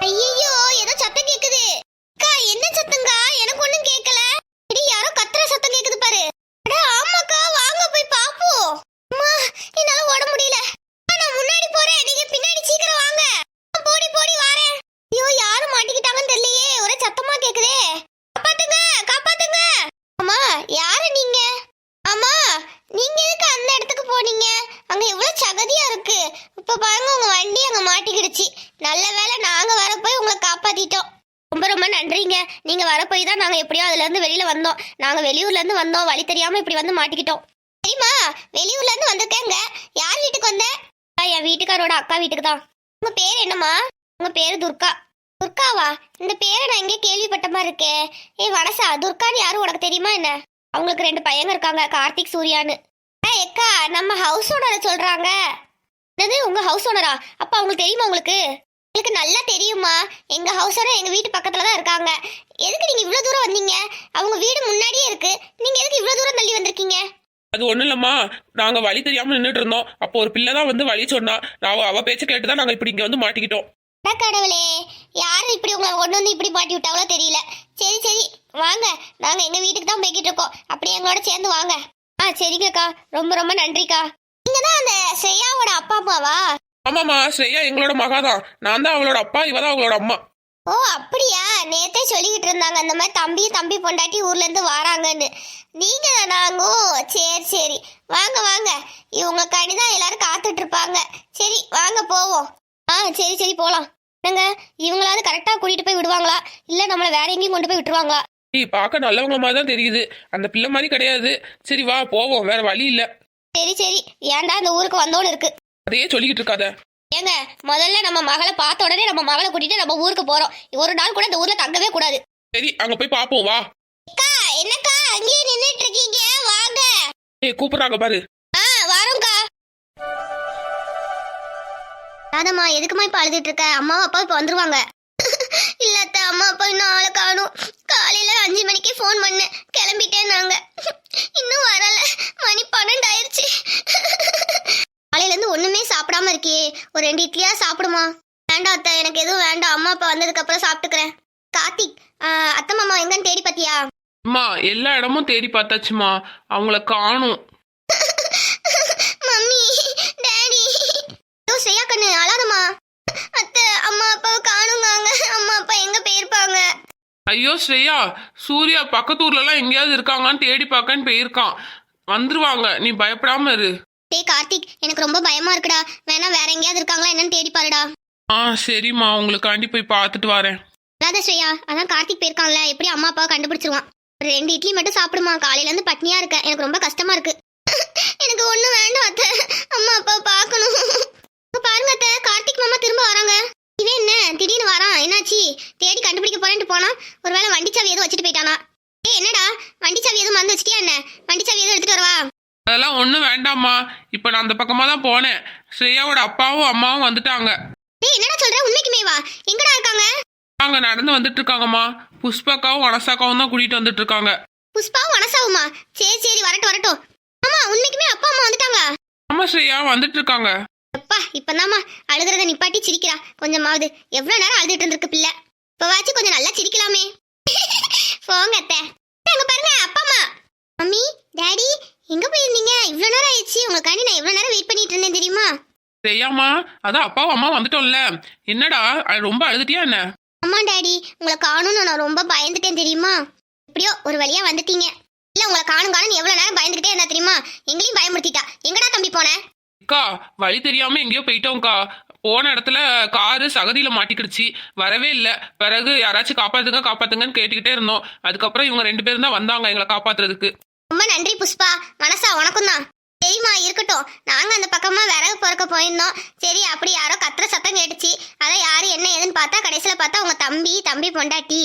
ஐயோ ஏதோ சத்தம் கேக்குது அக்கா என்ன சத்தங்கா எனக்கு ஒண்ணும் கேட்கல இடி யாரோ கத்துற சத்தம் கேக்குது பாரு அட ஆமாக்கா வாங்க போய் பாப்போம் அம்மா என்னால ஓட முடியல அக்கா, நான் முன்னாடி போறேன் நீங்க பின்னாடி சீக்கிரம் வாங்க ஆ, போடி போடி வாரேன் ஐயோ யாரும் மாட்டிக்கிட்டாங்கன்னு தெரியலையே ஒரே சத்தமா கேக்குதே காப்பாத்துங்க காப்பாத்துங்க அம்மா யாரு நீங்க அம்மா நீங்க எதுக்கு அந்த இடத்துக்கு போனீங்க அங்க எவ்வளவு சகதியா இருக்கு இப்ப பாருங்க உங்க வண்டி அங்க மாட்டிக்கிடுச்சு நல்ல வேளை நாங்க வர போய் உங்களை காப்பாத்திட்டோம் ரொம்ப ரொம்ப நன்றிங்க நீங்க வர போய் தான் நாங்க எப்படியோ அதுல இருந்து வெளியில வந்தோம். நாங்க வெளியூர்ல இருந்து வந்தோம். வழி தெரியாம இப்படி வந்து மாட்டிக்கிட்டோம். சரிம்மா வெளியூர்ல இருந்து வந்திருக்கேங்க. யார் வீட்டுக்கு வந்த? என் வீட்டுக்காரோட அக்கா வீட்டுக்கு தான். உங்க பேர் என்னம்மா? உங்க பேரு துர்கா. துர்காவா? இந்த பேரை நான் எங்கே கேள்விப்பட்ட மாதிரி இருக்கே. ஏய் வனசா துர்கான்னு யாரும் உனக்கு தெரியுமா என்ன? அவங்களுக்கு ரெண்டு பையங்க இருக்காங்க கார்த்திக் சூர்யான்னு. எக்கா நம்ம ஹவுஸ் ஓனரை சொல்றாங்க. என்னது? உங்க ஹவுஸ் ஓனரா அப்ப அவங்களுக்கு தெரியுமா உங்களுக்கு? எனக்கு நல்லா தெரியுமா எங்க ஹவுஸ் ஓனர் எங்க வீட்டு பக்கத்துல தான் இருக்காங்க. எதுக்கு நீங்க இவ்வளவு தூரம் வந்தீங்க? அவங்க வீடு முன்னாடியே இருக்கு. நீங்க எதுக்கு இவ்வளவு தூரம் தள்ளி வந்திருக்கீங்க? அது ஒண்ணும் இல்லம்மா. நாங்க வழி தெரியாம நின்றுட்டு இருந்தோம். அப்போ ஒரு பிள்ளை தான் வந்து வழி சொன்னா. நான் அவ பேச்ச கேட்டு தான் நாங்க இப்படி இங்க வந்து மாட்டிக்கிட்டோம். கடவுளே. யாரு இப்படி உங்களை கொண்டு வந்து இப்படி மாட்டி விட்டாங்களோ தெரியல. சரி சரி. வாங்க. நாங்க எங்க வீட்டுக்கு தான் போய்கிட்டு இருக்கோம். அப்படியே எங்களோட சேர்ந்து வாங்க. ஆ சரிங்கக்கா. ரொம்ப ரொம்ப நன்றிக்கா. நீங்க தான் அந்த ஸ்ரேயாவோட அப்பா அம்மாவா? ஆமாம்மா ஸ்ரேயா எங்களோட மகா தான் நான் தான் அவளோட அப்பா இவ தான் அவளோட அம்மா. ஓ அப்படியா? நேத்தே சொல்லிக்கிட்டு இருந்தாங்க அந்த மாதிரி தம்பி தம்பி பொண்டாட்டி ஊர்ல இருந்து வராங்கன்னு. நீங்க தானாங்கோ சரி சரி. வாங்க வாங்க. இவங்க கனிதான் எல்லாரும் காத்துட்டு இருப்பாங்க சரி வாங்க போவோம். ஆ சரி சரி போலாம். என்னங்க இவங்களாவது கரெக்டா கூட்டிட்டு போய் விடுவாங்களா? இல்ல நம்மள வேற எங்கேயும் கொண்டு போய் விட்டுருவாங்களா? நீ பார்க்க நல்லவங்க மாதிரி தான் தெரியுது. அந்த பிள்ளை மாதிரி கிடையாது. சரி வா போவோம். வேற வழி இல்ல. சரி சரி. ஏன்டா இந்த ஊருக்கு வந்தோன்னு இருக்கு. அதையே சொல்லிக்கிட்டு இருக்காத. ஏங்க முதல்ல நம்ம மகளை பார்த்த உடனே நம்ம மகளை கூட்டிட்டு நம்ம ஊருக்கு போறோம். ஒரு நாள் கூட இந்த ஊர்ல தங்கவே கூடாது. சரி அங்க போய் பாப்போம் வா. அக்கா என்னக்கா அங்கேயே நின்னுட்டு இருக்கீங்க? வாங்க. ஏய் கூப்பிடுறாங்க பாரு. ஆ வரோம்க்கா. ராதம்மா எதுக்குமா இப்ப அழுதுட்டு இருக்க? அம்மாவும் அப்பா இப்ப வந்துருவாங்க. இல்ல அத்தை, அம்மா அப்பா இன்னும் ஆளை காணும். காலையில அஞ்சு மணிக்கு ஃபோன் பண்ணேன். கிளம்பிட்டேன் நாங்க இன்னும் வரல. மணி பன்னெண்டு ஆயிருச்சு காலையில இருந்து ஒண்ணுமே சாப்பிடாம இருக்கியே. ஒரு ரெண்டு இட்லியா சாப்பிடுமா? வேண்டாம் அத்தை எனக்கு எதுவும் வேண்டாம். அம்மா அப்பா வந்ததுக்கு அப்புறம் சாப்பிட்டுக்கிறேன். கார்த்திக் அத்தை மாமா எங்கன்னு தேடி பாத்தியா? அம்மா எல்லா இடமும் தேடி பார்த்தாச்சுமா. அவங்கள காணும். Mummy daddy. ஐயோ ஸ்ரேயா கண்ணு அழாதம்மா. அத்தை அம்மா அப்பாவை காணுங்காங்க அம்மா அப்பா எங்க போயிருப்பாங்க? ஐயோ ஸ்ரேயா சூர்யா பக்கத்து ஊர்ல எல்லாம் எங்கேயாவது இருக்காங்கன்னு தேடி பார்க்கன்னு போயிருக்கான். வந்துருவாங்க. நீ பயப்படாம இரு. டேய் கார்த்திக் எனக்கு ரொம்ப பயமா இருக்குடா. வேணா வேற எங்கேயாவது இருக்காங்களா என்னன்னு தேடி பாருடா. ஆ சரிம்மா உங்களுக்காண்டி போய் பார்த்துட்டு வரேன். அதான் ஸ்ரேயா. அதான் கார்த்திக் போயிருக்கான்ல எப்படி அம்மா அப்பாவை கண்டுபிடிச்சிருவான். ஒரு ரெண்டு இட்லி மட்டும் சாப்பிடுமா? காலையில இருந்து பட்னியா இருக்க. எனக்கு ரொம்ப கஷ்டமா இருக்கு. எனக்கு ஒண்ணு வேண்டாம் அத்தை. அம்மா அப்பாவை பார்க்கணும். பாருங்க அத்தை. கார்த்திக் மாமா திரும்ப வராங்க. இவன் என்ன? திடீர்னு வரான். என்னாச்சு? தேடி கண்டுபிடிக்க போறேன்ட்டு போனா ஒருவேளை வண்டி சாவி எதுவும் வச்சுட்டு போயிட்டானா? ஏய் என்னடா? வண்டி சாவி எதுவும் மறந்து வச்சிட்டியா என்ன? வண்டி சாவி எதுவும் எடுத்துட்டு வரவா? அதெல்லாம் ஒன்றும் வேண்டாம்மா. இப்போ நான் அந்த பக்கமாக தான் போனேன். ஸ்ரேயாவோட அப்பாவும் அம்மாவும் வந்துட்டாங்க. ஏய் என்னடா சொல்ற? உண்மைக்குமே வா எங்கடா இருக்காங்க? அவங்க நடந்து வந்துட்டு இருக்காங்கம்மா புஷ்பாக்காவும் வனசாக்காவும் தான் கூட்டிட்டு வந்துட்டு இருக்காங்க புஷ்பாவும் மனசாவுமா சரி சரி வரட்டும் வரட்டும். ஆமா உண்மைக்குமே அப்பா அம்மா வந்துட்டாங்க. ஆமா ஸ்ரேயா வந்துட்டு இருக்காங்க அப்பா இப்பதாம்மா. அழுகிறத நிப்பாட்டி சிரிக்கிறா. கொஞ்சமாவது. எவ்வளவு நேரம் அழுதுட்டு இருந்திருக்கு பிள்ளை? இப்பவாச்சும் கொஞ்சம் நல்லா சிரிக்கலாமே. போங்க அத்தை, அங்க பாருங்க அப்பா அம்மா. மம்மி டாடி எங்க போயிருந்தீங்க? இவ்வளவு நேரம் ஆயிடுச்சு. உங்களுக்காண்டி நான் இவ்வளவு நேரம் வெயிட் பண்ணிட்டு இருந்தேன் தெரியுமா? ஸ்ரேயாம்மா அதான் அப்பாவும் அம்மா வந்துட்டோம்ல. என்னடா? அ- ரொம்ப அழுதுட்டியா என்ன? அம்மா டாடி. உங்களை காணும்னு நான் ரொம்ப பயந்துட்டேன் தெரியுமா? எப்படியோ ஒரு வழியா வந்துட்டீங்க. இல்ல உங்களை காணும் காணும் எவ்வளவு நேரம் பயந்துகிட்டே இருந்தா தெரியுமா? எங்களையும் பயமுறுத்திட்டா. எங்கடா தம்பி போன? அக்கா வழி தெரியாம எங்கேயோ போயிட்டோம்க்கா. போன இடத்துல காரு சகதியில மாட்டிக்கிடுச்சு. வரவே இல்லை. பிறகு யாராச்சும் காப்பாத்துங்க காப்பாத்துங்கன்னு கேட்டுக்கிட்டே இருந்தோம். அதுக்கப்புறம் இவங்க ரெண்டு பேரும் தான் வந்தாங்க எங்களை காப்பாத்துறதுக்கு. ரொம்ப நன்றி புஷ்பா. மனசா உனக்கும் தான் சரிம்மா இருக்கட்டும். நாங்க அந்த பக்கமா விறகு பொறுக்க போயிருந்தோம். சரி அப்படி யாரோ கத்துற சத்தம் கேட்டுச்சு. அதான் யாரு என்ன ஏதுன்னு பார்த்தா கடைசியில பார்த்தா உங்க தம்பி தம்பி பொண்டாட்டி.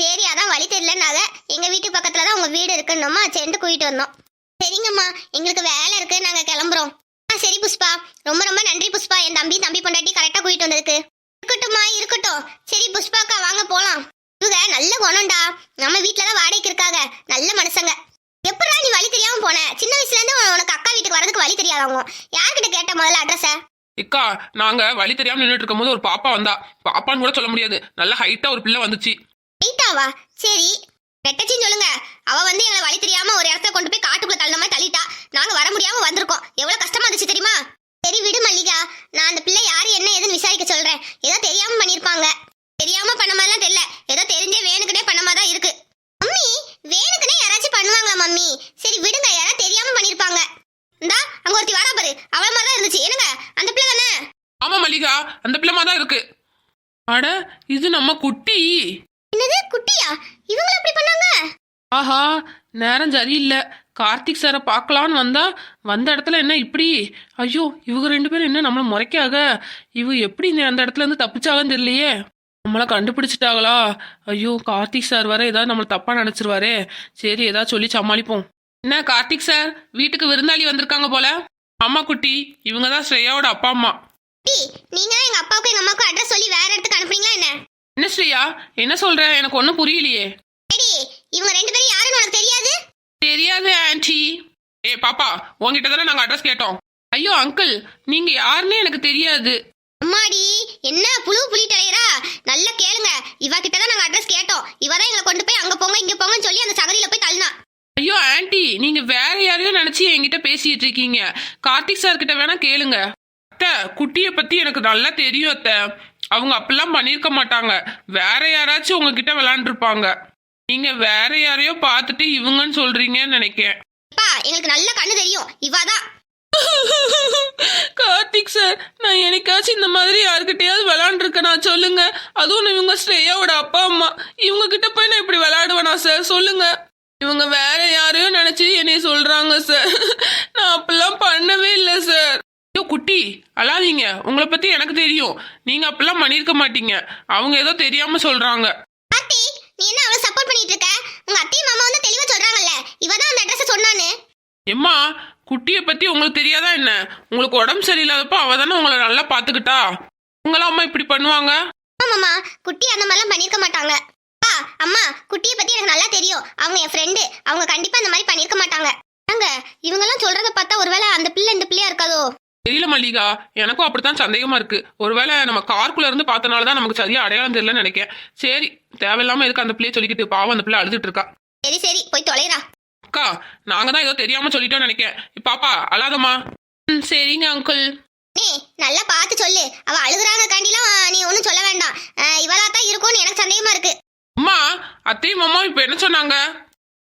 சரி அதான் வழி தெரியலனாக எங்க வீட்டு பக்கத்துல தான் உங்க வீடு இருக்குன்னோமா சென்று கூட்டிட்டு வந்தோம். சரிங்கம்மா எங்களுக்கு வேலை இருக்கு. நாங்க கிளம்புறோம். ஆ சரி புஷ்பா. ரொம்ப ரொம்ப நன்றி புஷ்பா. என் தம்பி தம்பி பொண்டாட்டி கரெக்டா கூட்டிட்டு வந்ததுக்கு. இருக்கட்டும்மா இருக்கட்டும். சரி புஷ்பாக்கா வாங்க போலாம். இவங்க நல்ல குணம்டா. நம்ம வீட்டுல தான் வாடகைக்கு இருக்காங்க. நல்ல மனுஷங்க எப்படா நீ வழி தெரியாம போன சின்ன வயசுல இருந்து உனக்கு அக்கா வீட்டுக்கு வரதுக்கு வழி தெரியாதவங்க. யார்கிட்ட கேட்ட முதல்ல அட்ரஸ இக்கா நாங்க வழி தெரியாம நின்றுட்டு இருக்கும்போது ஒரு பாப்பா வந்தா. பாப்பான்னு கூட சொல்ல முடியாது. நல்ல ஹைட்டா ஒரு பிள்ளை வந்துச்சு. வெயிட்டாவா சரி. நெட்டச்சின்னு சொல்லுங்க. அவ வந்து எங்களை வழி தெரியாம ஒரு இடத்துல கொண்டு போய் காட்டுக்குள்ள தள்ளின மாதிரி தள்ளிட்டா. நாங்க வர முடியாம வந்திருக்கோம். எவ்வளவு கஷ்டமா இருந்துச்சு தெரியுமா சரி விடு மல்லிகா நான் அந்த பிள்ளை யாரு என்ன ஏதுன்னு விசாரிக்க சொல்றேன் ஏதோ தெரியாம பண்ணிருப்பாங்க தெரியாம பண்ண மாதிரிலாம் தெரியல ஏதோ தெரிஞ்சே வேணுக்குனே பண்ண மாதிரி தான் இருக்கு மம்மி வேணுக்குனே யாராச்சும் பண்ணுவாங்களா மம்மி சரி விடுங்க யாராவது தெரியாம பண்ணிருப்பாங்க இந்தா அங்க ஒருத்தி வரா பாரு அவள மாதிரி தான் இருந்துச்சு என்னங்க அந்த பிள்ளை தானே மல்லிகா அந்த பிள்ளைமா தான் இருக்கு. அட இது நம்ம குட்டி. என்னது குட்டியா? இவங்க எப்படி பண்ணாங்க? ஆஹா நேரம் சரியில்லை. கார்த்திக் சாரை பார்க்கலான்னு வந்தா வந்த இடத்துல என்ன இப்படி? ஐயோ இவங்க ரெண்டு பேரும் என்ன நம்மளை முறைக்காக? இவ எப்படி இந்த அந்த இடத்துல இருந்து தப்பிச்சாங்கன்னு தெரியலையே. நம்மளை கண்டுபிடிச்சிட்டாங்களா? ஐயோ கார்த்திக் சார் வர ஏதாவது நம்மளை தப்பா நினைச்சிருவாரே. சரி ஏதாவது சொல்லி சமாளிப்போம். என்ன கார்த்திக் சார் வீட்டுக்கு விருந்தாளி வந்திருக்காங்க போல? அம்மா குட்டி. இவங்க தான் ஸ்ரேயாவோட அப்பா அம்மா. குட்டி நீங்க எங்க அப்பாவுக்கும் எங்க அம்மாவுக்கும் அட்ரஸ் சொல்லி வேற இடத்துக்கு அனுப்புறீங்களா என்ன? என்ன ஸ்ரேயா? என்ன சொல்ற? எனக்கு ஒன்றும் புரியலையே. ஏடி இவங்க ரெண்டு பேரும் யாருன்னு உனக்கு தெரியாது? தெரியாது ஆன்ட்டி. ஏ பாப்பா உங்ககிட்ட தானே நாங்கள் அட்ரஸ் கேட்டோம். ஐயோ அங்கிள் நீங்க யாருன்னே எனக்கு தெரியாது. அம்மாடி என்ன புழு புலி தலையரா? நல்லா கேளுங்க. இவ கிட்ட தான் நாங்க அட்ரஸ் கேட்டோம். இவ தான் எங்களை கொண்டு போய் அங்க போங்க இங்க போங்கன்னு சொல்லி அந்த சகதியில போய் தள்ளினா. ஐயோ ஆன்ட்டி நீங்க வேற யாரையோ நினைச்சு என்கிட்ட பேசிட்டு இருக்கீங்க. கார்த்திக் சார் கிட்ட வேணா கேளுங்க. அத்தை குட்டிய பத்தி எனக்கு நல்லா தெரியும் அத்தை. அவங்க அப்படிலாம் பண்ணியிருக்க மாட்டாங்க. வேற யாராச்சும் உங்ககிட்ட விளையாண்டுருப்பாங்க. நீங்க வேற யாரையோ பார்த்துட்டு இவங்கன்னு சொல்றீங்கன்னு நினைக்கிறேன். அப்பா எங்களுக்கு நல்ல கண்ணு தெரியும். இவ தான். கார்த்திக் சார் நான் என்னைக்காச்சும் இந்த மாதிரி யாருக்கிட்டையாவது விளையாண்டுருக்கேனா? சொல்லுங்க. அதுவும் இவங்க ஸ்ரேயாவோட அப்பா அம்மா. இவங்க கிட்ட போய் நான் இப்படி விளையாடுவேனா சார் சொல்லுங்க. இவங்க வேற யாரையோ நினைச்சு என்னைய சொல்றாங்க சார் நான் அப்படிலாம் பண்ணவே இல்லை சார் ஐயோ குட்டி அழாதீங்க. உங்களை பத்தி எனக்கு தெரியும். நீங்க அப்படிலாம் பண்ணியிருக்க மாட்டீங்க. அவங்க ஏதோ தெரியாம சொல்றாங்க. கார்த்திக் நீ என்ன அவளை சப்போர்ட் பண்ணிட்டு இருக்க? உங்க அத்தையும் மாமா வந்து தெளிவா சொல்றாங்கல்ல. இவ தான் அந்த அட்ரஸ் சொன்னானு எம்மா குட்டியை பத்தி உங்களுக்கு தெரியாதா என்ன? உங்களுக்கு உடம்பு சரியில்லாதப்போ அவ தானே உங்களை நல்லா பாத்துக்கிட்டா? உங்களா அம்மா இப்படி பண்ணுவாங்க? ஆமாம்மா குட்டி அந்த மாதிரிலாம் பண்ணிருக்க மாட்டாங்க. அப்பா அம்மா குட்டியை பத்தி எனக்கு நல்லா தெரியும். அவங்க என் ஃப்ரெண்டு அவங்க கண்டிப்பா அந்த மாதிரி பண்ணிருக்க மாட்டாங்க. அங்க இவங்கெல்லாம் சொல்றத பார்த்தா ஒருவேளை அந்த பிள்ளை இந்த பிள்ளையா இருக்காதோ? தெரியல மல்லிகா. எனக்கும் அப்படித்தான் சந்தேகமா இருக்கு. ஒருவேளை நம்ம கார்க்குள்ள இருந்து பார்த்தனால தான் நமக்கு சரியா அடையாளம் தெரியலன்னு நினைக்கிறேன். சரி தேவையில்லாம எதுக்கு அந்த பிள்ளைய சொல்லிக்கிட்டு பாவம் அந்த பிள்ளை அழுதுட்டு இருக்கா. சரி சரி போய் தொலைறா அக்கா நாங்க தான் ஏதோ தெரியாம சொல்லிட்டோம்னு நினைக்கிறேன். பாப்பா அழாதம்மா. ம் சரிங்க அங்கிள் நீ நல்லா பார்த்து சொல்லு. அவ அழுகுறாங்க காண்டிலாம் நீ ஒன்றும் சொல்ல வேண்டாம். இவளா தான் இருக்கும்னு எனக்கு சந்தேகமா இருக்கு. அம்மா அத்தையும் அம்மா இப்ப என்ன சொன்னாங்க?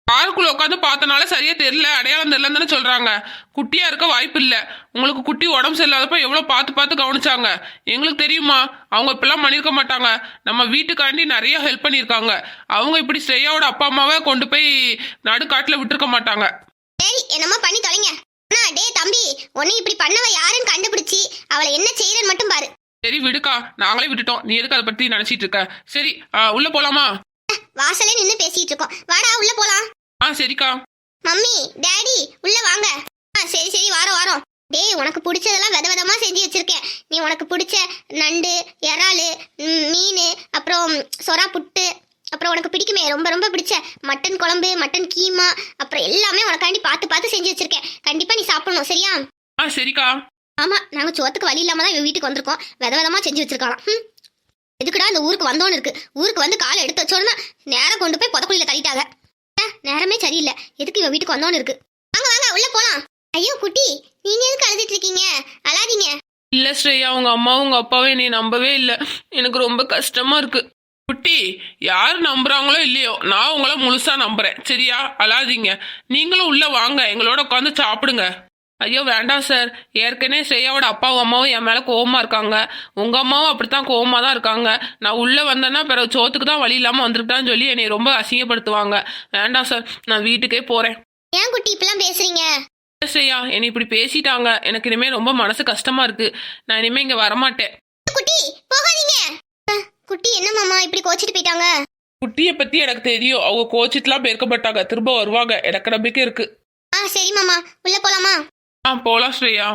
காருக்குள்ள உட்காந்து பார்த்தனால சரியா தெரியல அடையாளம் தெரியலன்னு தானே சொல்றாங்க. குட்டியா இருக்க வாய்ப்பு இல்ல. உங்களுக்கு குட்டி உடம்பு சரியில்லாதப்ப எவ்வளவு பார்த்து பார்த்து கவனிச்சாங்க. எங்களுக்கு தெரியுமா அவங்க இப்பெல்லாம் பண்ணியிருக்க மாட்டாங்க. நம்ம வீட்டுக்காண்டி நிறைய ஹெல்ப் பண்ணியிருக்காங்க. அவங்க இப்படி ஸ்ரேயாவோட அப்பா அம்மாவை கொண்டு போய் நடுக்காட்டுல விட்டுருக்க மாட்டாங்க. சரி என்னமோ பண்ணி தொலைங்க. அண்ணா டேய் தம்பி உன்னை இப்படி பண்ணவ யாருன்னு கண்டுபிடிச்சி அவளை என்ன செய்யறன்னு மட்டும் பாரு. சரி விடுக்கா. நாங்களே விட்டுட்டோம். நீ எதுக்கு அதை பத்தி நினைச்சிட்டு இருக்க? சரி உள்ள போலாமா? வாசலே நின்னு பேசிட்டு இருக்கோம் வாடா உள்ள போலாம். ஆ சரிக்கா. மம்மி டாடி உள்ள வாங்க. ஆ சரி சரி வாரோம் வாரோம். டேய் உனக்கு பிடிச்சதெல்லாம் வித விதமா செஞ்சு வச்சிருக்கேன். நீ உனக்கு பிடிச்ச நண்டு இறாலு மீன் அப்புறம் சொரா புட்டு அப்புறம் உனக்கு பிடிக்குமே ரொம்ப ரொம்ப பிடிச்ச மட்டன் குழம்பு மட்டன் கீமா அப்புறம் எல்லாமே உனக்காண்டி பார்த்து பார்த்து செஞ்சு வச்சிருக்கேன். கண்டிப்பா நீ சாப்பிடணும் சரியா? ஆ சரிக்கா. ஆமா நாங்க சோத்துக்கு வழி இல்லாம தான் வீட்டுக்கு வந்திருக்கோம். வித விதமா செஞ்சு வச்சிருக்கலாம் ம். எதுக்குடா இந்த ஊருக்கு வந்தோன்னு இருக்கு? ஊருக்கு வந்து காலை எடுத்து வச்சோன்னா நேரம் கொண்டு போய் புதக்குழியில தள்ளிட்டாங்க. நேரமே சரியில்லை. எதுக்கு இவ வீட்டுக்கு வந்தோன்னு இருக்கு? வாங்க வாங்க உள்ள போலாம். ஐயோ குட்டி நீங்க எதுக்கு அழுதுட்டு இருக்கீங்க? அழாதீங்க. இல்ல ஸ்ரேயா உங்க அம்மாவும் உங்க அப்பாவும் என்னை நம்பவே இல்ல. எனக்கு ரொம்ப கஷ்டமா இருக்கு. குட்டி யார் நம்புறாங்களோ இல்லையோ நான் உங்களை முழுசா நம்புறேன். சரியா? அழாதீங்க. நீங்களும் உள்ள வாங்க. எங்களோட உட்காந்து சாப்பிடுங்க. ஐயோ வேண்டாம் சார். ஏற்கனவே ஸ்ரேயாவோட அப்பாவும் அம்மாவும் என் மேல கோவமா இருக்காங்க. உங்க அம்மாவும் அப்படித்தான் கோவமா தான் இருக்காங்க. நான் உள்ள வந்தேன்னா பிறகு சோத்துக்கு தான் வழி இல்லாம வந்துட்டான்னு சொல்லி என்னை ரொம்ப அசிங்கப்படுத்துவாங்க. வேண்டாம் சார் நான் வீட்டுக்கே போறேன். ஏன் குட்டி இப்பெல்லாம் பேசுறீங்க? ஸ்ரேயா என்னை இப்படி பேசிட்டாங்க. எனக்கு இனிமே ரொம்ப மனசு கஷ்டமா இருக்கு. நான் இனிமே இங்க வரமாட்டேன். குட்டி போகாதீங்க. குட்டி என்ன மாமா இப்படி கோச்சிட்டு போயிட்டாங்க? குட்டியை பத்தி எனக்கு தெரியும். அவங்க கோச்சிட்டுலாம் போயிருக்கப்பட்டாங்க திரும்ப வருவாங்க. எனக்கு நம்பிக்கை இருக்கு. ஆ சரி மாமா. உள்ள போலாமா? ஆ போலாம் ஸ்ரேயா